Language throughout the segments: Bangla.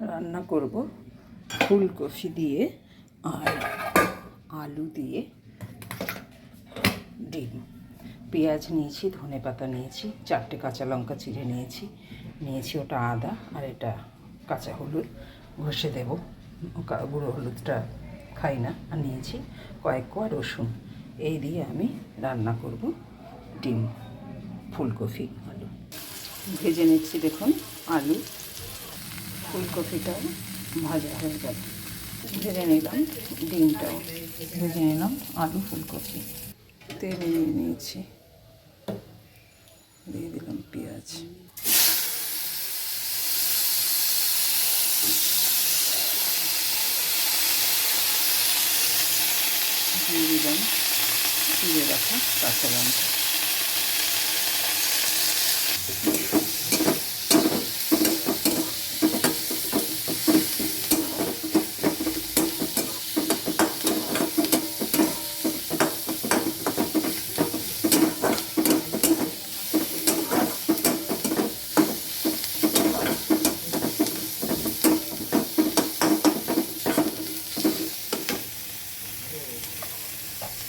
রান্না করব ফুলকপি দিয়ে আর আলু দিয়ে ডিম। পেঁয়াজ নিয়েছি, ধনে পাতা নিয়েছি, চারটে কাঁচা লঙ্কা চিড়ে নিয়েছি নিয়েছি ওটা আদা আর এটা কাঁচা হলুদ। ঘষে দেব। গুঁড়ো হলুদটা খাই না, আর নিয়েছি কয়েক কোয়া রসুন। এই দিয়ে আমি রান্না করব ডিম, ফুলকপি, আলু। ভেজে নিচ্ছি দেখুন, আলু। ফুলকপিটাও ভাজা হয়ে যাবে ভেজে নিলাম ডিমটাও ভেজে নিলাম আলু ফুলকপি। তেল নিয়ে নিয়েছি। দিয়ে দিলাম পেঁয়াজ। দিয়ে দিলাম চিড়ে রাখা কাঁচা লঙ্কা।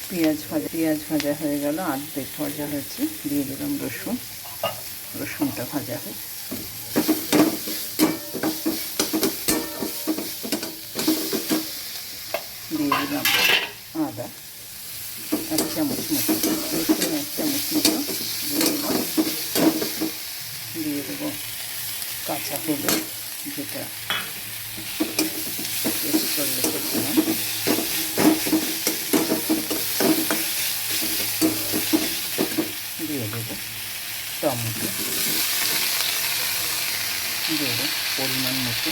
পেঁয়াজ ভাজা পেঁয়াজ ভাজা হয়ে গেল, আর্ধেক ভাজা হয়েছে। দিয়ে দিলাম রসুন। রসুনটা ভাজা হয়ে দিয়ে দিলাম আদা। এক চামচ মতো। রসুন এক চামচ মতো। দিয়ে দিলাম। দিয়ে দেবো কাঁচা হলুদ, যেটা পেস্ট করে রেখেছিলাম দিয়ে দেবো টমেটো দেবো পরিমাণ মতো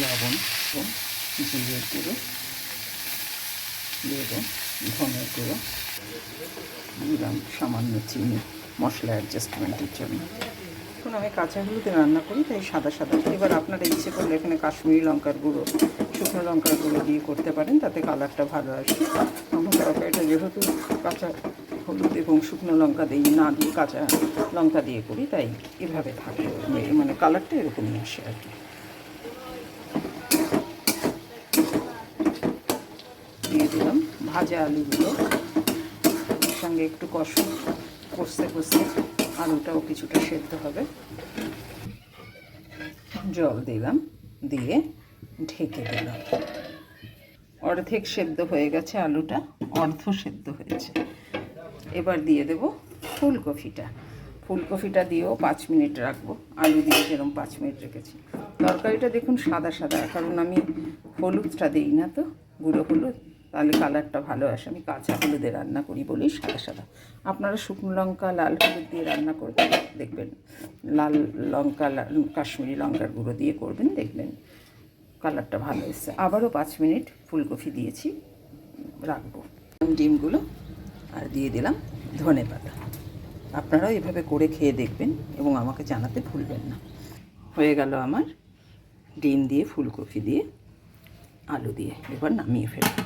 লবণ এবং জিরের গুঁড়ো। দেবো ধনের গুঁড়ো। দিলাম সামান্য চিনি, মশলা অ্যাডজাস্টমেন্টের জন্য। এখন আমি কাঁচা হলুদে রান্না করি, তাই সাদা সাদা। এবার আপনারা ইচ্ছে করলে এখানে কাশ্মীরি লঙ্কার গুঁড়ো, শুকনো লঙ্কার গুঁড়ো দিয়ে করতে পারেন, তাতে কালারটা ভালো আসবে আমার তরকারিটা যেহেতু কাঁচা হলুদ এবং শুকনো লঙ্কা দিই না দিয়ে কাঁচা লঙ্কা দিয়ে করি, তাই এভাবে থাকে। মানে কালারটা এরকমই আসে আর কি। দিয়ে দিলাম ভাজা আলুগুলো সঙ্গে একটু কষু কষতে কষতে। আলুটাও কিছুটা সেদ্ধ হবে। জল দিলাম, দিয়ে ঢেকে দিলাম। অর্ধেক সেদ্ধ হয়ে গেছে আলুটা, অর্ধ সেদ্ধ হয়েছে। এবার দিয়ে দেব ফুলকপিটা। ফুলকপিটা দিয়েও পাঁচ মিনিট রাখব। আলু দিয়ে যেরকম পাঁচ মিনিট রেখেছি। তরকারিটা দেখুন সাদা সাদা, কারণ আমি হলুদটা দিই না তো, গুঁড়ো হলুদ। তাহলে কালারটা ভালো আসে। আমি কাঁচা হলুদে রান্না করি বলেই সাদা সাদা। আপনারা শুকনো লঙ্কা, লাল হলুদ দিয়ে রান্না করবেন দেখবেন। লাল লঙ্কা কাশ্মীরি লঙ্কার গুঁড়ো দিয়ে করবেন, দেখবেন কালারটা ভালো এসছে। আবারও পাঁচ মিনিট ফুলকপি দিয়েছি, রাখব। ডিমগুলো আর দিয়ে দিলাম ধনে পাতা। আপনারাও এভাবে করে খেয়ে দেখবেন এবং আমাকে জানাতে ভুলবেন না। হয়ে গেল আমার ডিম দিয়ে, ফুলকপি দিয়ে, আলু দিয়ে। এবার নামিয়ে ফেলব।